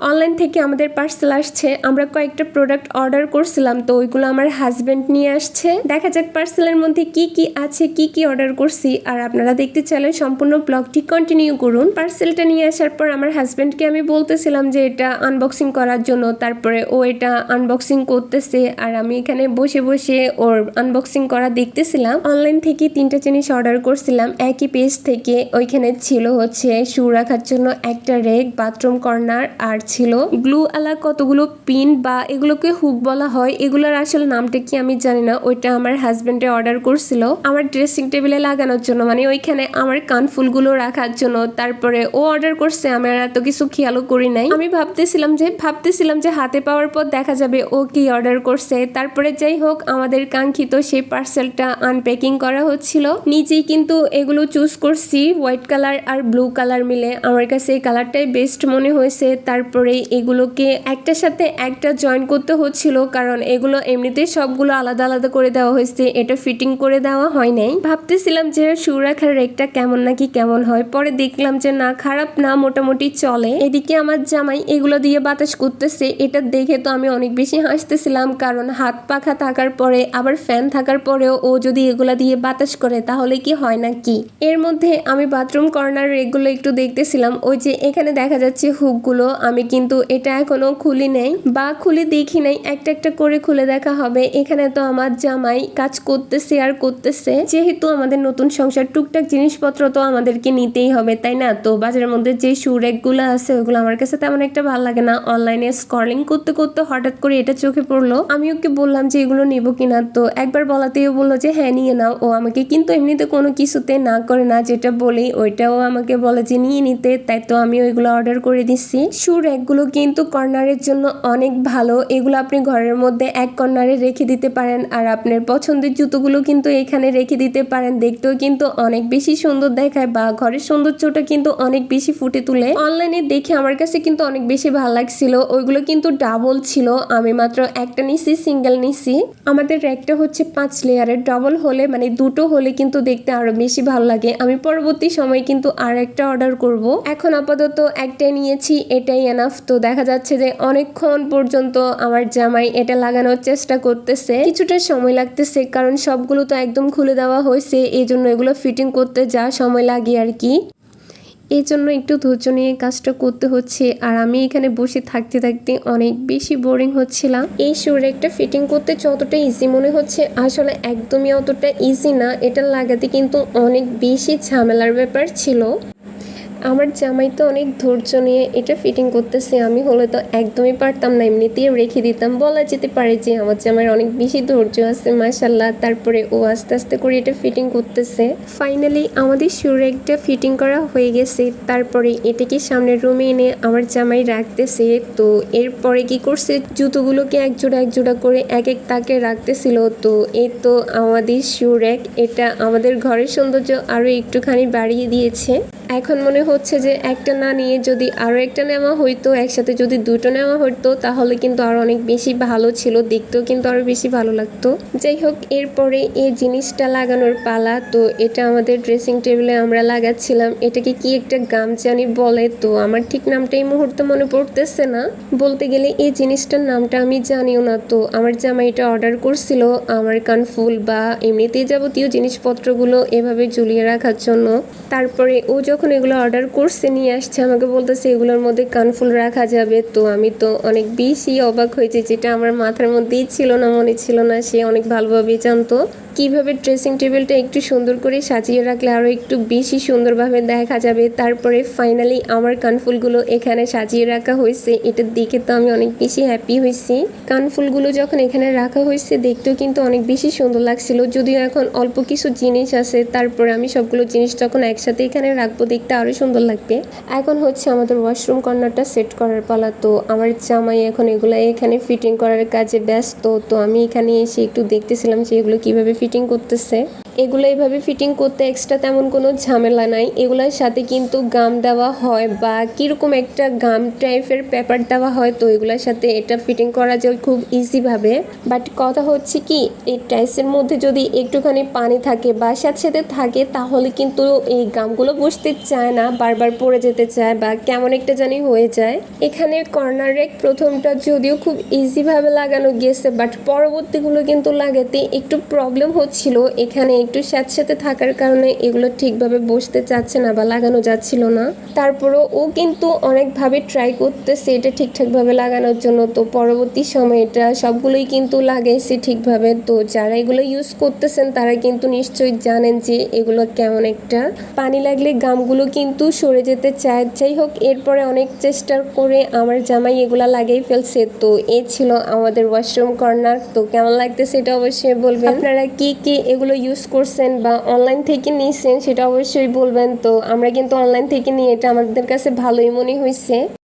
Online থেকে আমাদের parcel আসছে। আমরা কয়েকটা প্রোডাক্ট অর্ডার করছিলাম, তো ওইগুলো আমার হাজব্যান্ড নিয়ে আসছে। দেখা যাক পার্সেলের মধ্যে কি কি আছে, কি কি অর্ডার করছি। আর আপনারা দেখতে চাইলে সম্পূর্ণ ব্লগটি কন্টিনিউ করুন। পার্সেলটা নিয়ে আসার পর আমার হাজব্যান্ডকে আমি বলতেছিলাম যে এটা আনবক্সিং করার জন্য, তারপরে ও এটা আনবক্সিং করতেছে। আর আমি এখানে বসে বসে ওর আনবক্সিং করা দেখতেছিলাম। অনলাইন থেকে তিনটা জিনিস অর্ডার করছিলাম। একই পেজ থেকে ওইখানে ছিল হচ্ছে শু রাখার জন্য একটা রেক বাথরুম কর্নার আর ছিল। গ্লু আলা কতগুলো পিন বা এগুলোকে হুক বলা হয়। এগুলোর আসলে নামটা কি আমি জানি না। ওইটা আমার হাজবেন্ডে অর্ডার করছিল। আমার ড্রেসিং টেবিলে লাগানোর জন্য মানে ওইখানে আমার কানফুলগুলো রাখার জন্য। তারপরে ও অর্ডার করছে, আমি আর এত কিছু খেয়ালও করি নাই। আমি ভাবতেছিলাম যে ভাবতেছিলাম যে হাতে পাওয়ার পর দেখা যাবে ও কি অর্ডার করছে। তারপরে যাই হোক, আমাদের কাঙ্ক্ষিত সেই পার্সেলটা আনপ্যাকিং করা হচ্ছিল। নিজেই কিন্তু এগুলো চুজ করছি হোয়াইট কালার আর ব্লু কালার মিলে। আমার কাছে এই কালারটাই বেস্ট মনে হয়েছে। তারপরে এগুলোকে একটার সাথে একটা জয়েন করতে হচ্ছিল, কারণ এগুলো এমনিতে সবগুলো আলাদা আলাদা করে দেওয়া হয়েছে, এটা ফিটিং করে দেওয়া হয় নাই। ভাবতেছিলাম যে শু রাখার রেকটা কেমন নাকি কেমন হয়, পরে দেখলাম যে না, খারাপ না, মোটামুটি চলে। এদিকে আমার জামাই এগুলো দিয়ে বাতাস করতেছে, এটা দেখে তো আমি অনেক বেশি হাসতেছিলাম, কারণ হাত পাখা থাকার পরে, আবার ফ্যান থাকার পরেও ও যদি এগুলা দিয়ে বাতাস করে, তাহলে কি হয় না কি এর মধ্যে আমি বাথরুম কর্নার রেকগুলো একটু দেখতেছিলাম, ওই যে এখানে দেখা যাচ্ছে হুকগুলো আমি কিন্তু এটা এখনও খুলি নেই বা খুলে দেখি নাই। একটা একটা করে খুলে দেখা হবে। এখানে তো আমার জামাই কাজ করতেছে, আর করতেছে। যেহেতু আমাদের নতুন সংসার, টুকটাক জিনিসপত্র তো আমাদেরকে নিতেই হবে, তাই না? তো বাজারের মধ্যে যে সুরেকগুলো আছে, ওগুলো আমার কাছে তেমন একটা ভালো লাগে না। অনলাইনে স্কলিং করতে করতে হঠাৎ করে এটা চোখে পড়ল। আমি ওকে বললাম যে, এগুলো নেব কিনা? তো একবার বলাতেও বলল যে হ্যাঁ নিয়ে নাও। ও আমাকে কিন্তু এমনিতে কোনো কিছুতে না করে না, যেটা বলি, ওইটাও আমাকে বলে যে, নিয়ে নিতে। তাই তো আমি ওইগুলো অর্ডার করে দিচ্ছি সুর একগুলো কিন্তু কর্নারের জন্য অনেক ভালো। এগুলো আপনি ঘরের মধ্যে এক কর্নারে রেখে দিতে পারেন আর আপনার পছন্দের জুতোগুলো কিন্তু এখানে রেখে দিতে পারেন। দেখতেও কিন্তু অনেক বেশি সুন্দর দেখায় বা ঘরের সৌন্দর্যটা কিন্তু অনেক বেশি ফুটে তুলে। অনলাইনে দেখে আমার কাছে কিন্তু অনেক বেশি ভালো লাগছিল। ওইগুলো কিন্তু ডাবল ছিল। আমি মাত্র একটা নিছি, সিঙ্গেল নিছি। আমাদের র্যাকটা হচ্ছে পাঁচ লেয়ারের। ডাবল হলে মানে দুটো হলে কিন্তু দেখতে আরও বেশি ভালো লাগে। আমি পরবর্তী সময় কিন্তু আর একটা অর্ডার করব। এখন আপাতত একটাই নিয়েছি। এটাই এনাফ তো দেখা যাচ্ছে যে অনেকক্ষণ পর্যন্ত আমার জামাই এটা লাগানোর চেষ্টা করতেছে। কিছুটা সময় লাগতেছে কারণ সবগুলো তো একদম খুলে দেওয়া হয়েছে এই জন্য এগুলো ফিটিং করতে যা সময় লাগে আর কি। এই জন্য একটু ধৈর্য নিয়ে কাজটা করতে হচ্ছে আর আমি এখানে বসে থাকতে থাকতে অনেক বেশি বোরিং হচ্ছিলাম। এই সুরে একটা ফিটিং করতে যতটা ইজি মনে হচ্ছে, আসলে একদমই অতটা ইজি না। এটা লাগাতে কিন্তু অনেক বেশি ঝামেলার ব্যাপার ছিল। আমার জামাই তো অনেক ধৈর্য নিয়ে এটা ফিটিং করতেছে, আমি হলে তো একদমই পারতাম না, এমনিতেই রেখে দিতাম। বলা যেতে পারে যে আমার জামাইয়ের অনেক বেশি ধৈর্য আছে মাসাল্লাহ তারপরে ও আস্তে আস্তে করে এটা ফিটিং করতেছে। ফাইনালি আমাদের সুরে একটা ফিটিং করা হয়ে গেছে, তারপরে এটাকে সামনের রুমে এনে আমার জামাই রাখতেছে। তো এরপরে কি করছে, জুতোগুলোকে এক জোড়া এক জোড়া করে এক এক তাকে রাখতেছিল। তো এই তো আমাদের শু এটা আমাদের ঘরের সৌন্দর্য আরও একটুখানি বাড়িয়ে দিয়েছে। এখন মনে হচ্ছে যে একটা না নিয়ে যদি আরও একটা নেওয়া হইতো, একসাথে যদি দুটো নেওয়া হতো তাহলে কিন্তু আরও অনেক বেশি ভালো ছিল, দেখতেও কিন্তু আরও বেশি ভালো লাগতো। যাই হোক, এরপরে এই জিনিসটা লাগানোর পালা, তো এটা আমাদের ড্রেসিং টেবিলে আমরা লাগাচ্ছিলাম। এটাকে কি একটা গাম জানি বলে, তো আমার ঠিক নামটা এই মুহূর্তে মনে পড়তেছে না। বলতে গেলে এই জিনিসটার নামটা আমি জানিও না, তো আমার জামাই এটা অর্ডার করছিল আমার কানফুল বা এমনিতেই যাবতীয় জিনিসপত্রগুলো এভাবে ঝুলিয়ে রাখার জন্য। তারপরে ও যখন এগুলো অর্ডার করছে, নিয়ে আসছে, আমাকে বলতেছে, এগুলোর মধ্যে কানফুল রাখা যাবে। তো আমি তো অনেক বেশি অবাক হয়েছে, যেটা আমার মাথার মধ্যেই ছিল না, মনে ছিল না, সে অনেক ভালোভাবেই জানতো। কীভাবে ড্রেসিং টেবিলটা একটু সুন্দর করে সাজিয়ে রাখলে আরও একটু বেশি সুন্দরভাবে দেখা যাবে? তারপরে ফাইনালি আমার কানফুলগুলো এখানে সাজিয়ে রাখা হয়েছে। এটা দেখে তো আমি অনেক বেশি হ্যাপি হয়েছি। কানফুলগুলো যখন এখানে রাখা হয়েছে, দেখতেও কিন্তু অনেক বেশি সুন্দর লাগছিল। যদিও এখন অল্প কিছু জিনিস আছে, তারপরে আমি সবগুলো জিনিস যখন একসাথে এখানে রাখব, দেখতে আরও সুন্দর লাগবে। এখন হচ্ছে আমাদের ওয়াশরুম কর্নারটা সেট করার পালা। তো আমার জামাই এখন এগুলো এখানে ফিটিং করার কাজে ব্যস্ত। তো আমি এখানে এসে একটু দেখতেছিলাম যে এগুলো কীভাবে ফিটিং করতেছে। এগুলো এইভাবে ফিটিং করতে এক্সট্রা তেমন কোনো ঝামেলা নাই। এগুলোর সাথে কিন্তু গাম দেওয়া হয় বা কীরকম একটা গাম টাইপের পেপার দেওয়া হয়, তো এগুলোর সাথে এটা ফিটিং করা যায় খুব ইজিভাবে বাট কথা হচ্ছে কি, এই টাইসের মধ্যে যদি একটুখানি পানি থাকে বা সাথে সাথে থাকে, তাহলে কিন্তু এই গামগুলো বসতে চায় না, বারবার পড়ে যেতে চায় বা কেমন একটা জানি হয়ে যায়। এখানে কর্নার রেক প্রথমটা যদিও খুব ইজিভাবে লাগানো গিয়েছে বাট পরবর্তীগুলো কিন্তু লাগাতে একটু প্রবলেম হচ্ছিল। এখানে একটু সাথে থাকার কারণে এগুলো ঠিকভাবে বসতে চাচ্ছে না বা লাগানো যাচ্ছিল না। তারপরও ও কিন্তু অনেকভাবে ট্রাই করতেছে এটা ঠিকঠাকভাবে লাগানোর জন্য। তো পরবর্তী সময় এটা সবগুলোই কিন্তু লাগাইছে ঠিকভাবে। তো যারা এগুলো ইউজ করতেছেন, তারা কিন্তু নিশ্চয়ই জানেন যে এগুলো কেমন একটা। পানি লাগলে গামগুলো কিন্তু সরে যেতে চায়। যাই হোক, এরপরে অনেক চেষ্টা করে আমার জামাই এগুলা লাগিয়ে ফেলছে। তো এ ছিল আমাদের ওয়াশরুম কর্নার তো কেমন লাগতেছে এটা অবশ্যই বলবেন। আপনারা কি কি এগুলো ইউজ করছেন বা অনলাইন থেকে নিয়েছেন সেটা অবশ্যই বলবেন। তো আমরা কিন্তু অনলাইন থেকে নিয়ে এটা আমাদের কাছে ভালোই মনে হয়েছে